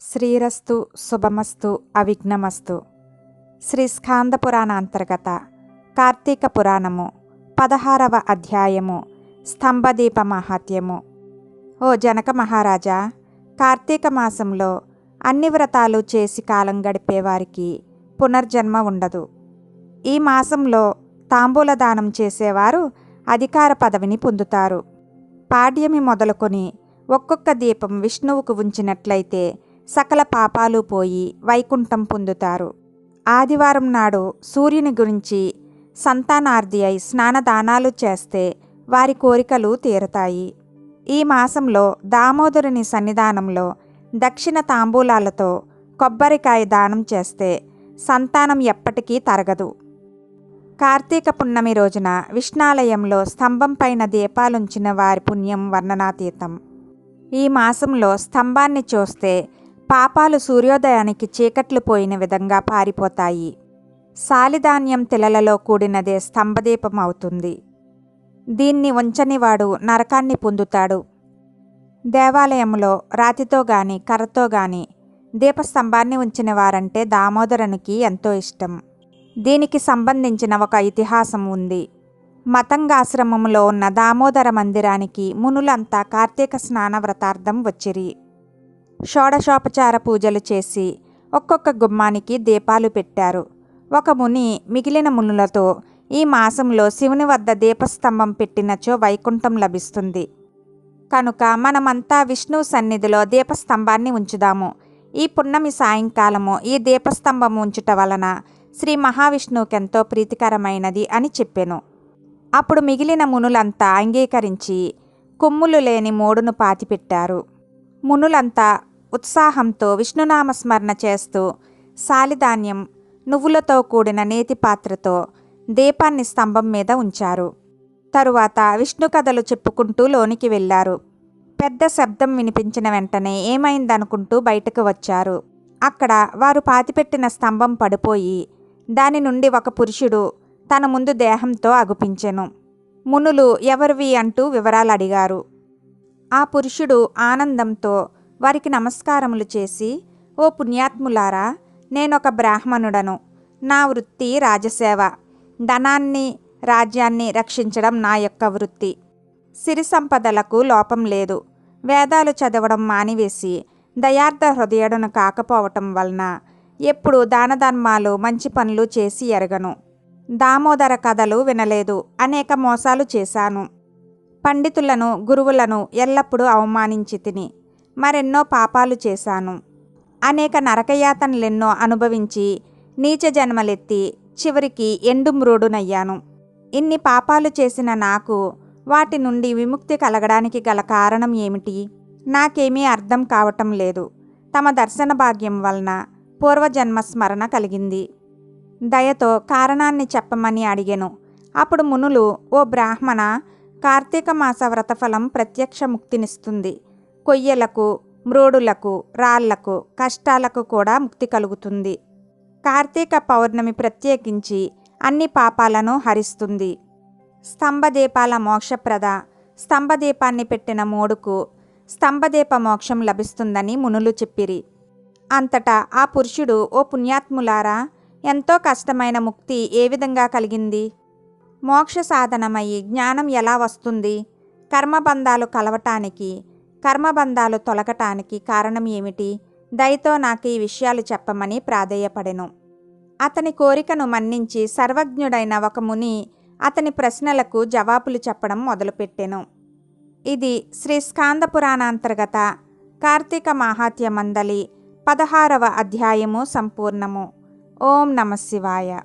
శ్రీరస్తు శుభమస్తు అవిఘ్నమస్తు. శ్రీ స్కాంద పురాణ అంతర్గత కార్తీక పురాణము పదహారవ అధ్యాయము స్తంభదీప మహాత్యము. ఓ జనక మహారాజా కార్తీక మాసంలో అన్ని వ్రతాలు చేసి కాలం గడిపేవారికి పునర్జన్మ ఉండదు. ఈ మాసంలో తాంబూల దానం చేసేవారు అధికార పదవిని పొందుతారు. పాడ్యమి మొదలుకొని ఒక్కొక్క దీపం విష్ణువుకు ఉంచినట్లయితే సకల పాపాలు పోయి వైకుంఠం పొందుతారు. ఆదివారం నాడు సూర్యుని గురించి సంతానార్థి అయి స్నానదానాలు చేస్తే వారి కోరికలు తీరతాయి. ఈ మాసంలో దామోదరుని సన్నిధానంలో దక్షిణ తాంబూలాలతో కొబ్బరికాయ దానం చేస్తే సంతానం ఎప్పటికీ తరగదు. కార్తీక పున్నమి రోజున విష్ణాలయంలో స్తంభం పైన దీపాలుంచిన వారి పుణ్యం వర్ణనాతీతం. ఈ మాసంలో స్తంభాన్ని చూస్తే పాపాలు సూర్యోదయానికి చీకట్లు పోయిన విధంగా పారిపోతాయి. సాలిధాన్యం తిలలలో కూడినదే స్తంభదీపం అవుతుంది. దీన్ని ఉంచనివాడు నరకాన్ని పొందుతాడు. దేవాలయంలో రాతితో గాని కర్రతో గాని దీపస్తంభాన్ని ఉంచిన వారంటే దామోదరునికి ఎంతో ఇష్టం. దీనికి సంబంధించిన ఒక ఇతిహాసం ఉంది. మతంగాశ్రమంలో ఉన్న దామోదర మందిరానికి మునులంతా కార్తీక స్నాన వ్రతార్థం వచ్చిరి. షోడశోపచార పూజలు చేసి ఒక్కొక్క గుమ్మానికి దీపాలు పెట్టారు. ఒక ముని మిగిలిన మునులతో ఈ మాసంలో శివుని వద్ద దీపస్తంభం పెట్టినచో వైకుంఠం లభిస్తుంది. కనుక మనమంతా విష్ణు సన్నిధిలో దీపస్తంభాన్ని ఉంచుదాము. ఈ పున్నమి సాయంకాలము ఈ దీపస్తంభం ఉంచుట వలన శ్రీ మహావిష్ణువుకెంతో ప్రీతికరమైనది అని చెప్పెను. అప్పుడు మిగిలిన మునులంతా అంగీకరించి కొమ్ములు లేని మోడును పాతిపెట్టారు. మునులంతా ఉత్సాహంతో విష్ణునామస్మరణ చేస్తూ సాలిధాన్యం నువ్వులతో కూడిన నేతి పాత్రతో దీపాన్ని స్తంభం మీద ఉంచారు. తరువాత విష్ణు కథలు చెప్పుకుంటూ లోనికి వెళ్ళారు. పెద్ద శబ్దం వినిపించిన వెంటనే ఏమైందనుకుంటూ బయటకు వచ్చారు. అక్కడ వారు పాతిపెట్టిన స్తంభం పడిపోయి దాని నుండి ఒక పురుషుడు తన ముందు దేహంతో అగుపించెను. మునులు ఎవరివి అంటూ వివరాలు అడిగారు. ఆ పురుషుడు ఆనందంతో వారికి నమస్కారములు చేసి ఓ పుణ్యాత్ములారా నేనొక బ్రాహ్మణుడను. నా వృత్తి రాజసేవ. ధనాన్ని రాజ్యాన్ని రక్షించడం నా యొక్క వృత్తి. సిరి సంపదలకు లోపం లేదు. వేదాలు చదవడం మానివేసి దయార్థ హృదయుడను కాకపోవటం వలన ఎప్పుడు దాన ధర్మాలు మంచి పనులు చేసి ఎరగను. దామోదర కథలు వినలేదు. అనేక మోసాలు చేశాను. పండితులను గురువులను ఎల్లప్పుడూ అవమానించి తిని మరెన్నో పాపాలు చేశాను. అనేక నరకయాతనలెన్నో అనుభవించి నీచ జన్మలెత్తి చివరికి ఎండుమ్రోడునయ్యాను ఇన్ని పాపాలు చేసిన నాకు వాటి నుండి విముక్తి కలగడానికి గల కారణం ఏమిటి? నాకేమీ అర్థం కావటం లేదు. తమ దర్శన భాగ్యం వలన పూర్వజన్మ స్మరణ కలిగింది. దయతో కారణాన్ని చెప్పమని అడిగెను. అప్పుడు మునులు ఓ బ్రాహ్మణ కార్తీక మాస వ్రతఫలం ప్రత్యక్ష ముక్తినిస్తుంది. కొయ్యలకు మ్రోడులకు రాళ్ళకు కష్టాలకు కూడా ముక్తి కలుగుతుంది. కార్తీక పౌర్ణమి ప్రత్యేకించి అన్ని పాపాలను హరిస్తుంది. స్తంభదీపాల మోక్షప్రద స్తంభదీపాన్ని పెట్టిన మోడుకు స్తంభదీప మోక్షం లభిస్తుందని మునులు చెప్పిరి. అంతటా ఆ పురుషుడు ఓ పుణ్యాత్ములారా ఎంతో కష్టమైన ముక్తి ఏ విధంగా కలిగింది? మోక్ష సాధనమై జ్ఞానం ఎలా వస్తుంది? కర్మబంధాలు కలవటానికి కర్మబంధాలు తొలగటానికి కారణం ఏమిటి? దయతో నాకు ఈ విషయాలు చెప్పమని ప్రాధేయపడెను. అతని కోరికను మన్నించి సర్వజ్ఞుడైన ఒక ముని అతని ప్రశ్నలకు జవాబులు చెప్పడం మొదలుపెట్టెను. ఇది శ్రీ స్కాంద పురాణాంతర్గత కార్తీక మాహాత్య మందలి పదహారవ అధ్యాయము సంపూర్ణము. ఓం నమ శివాయ.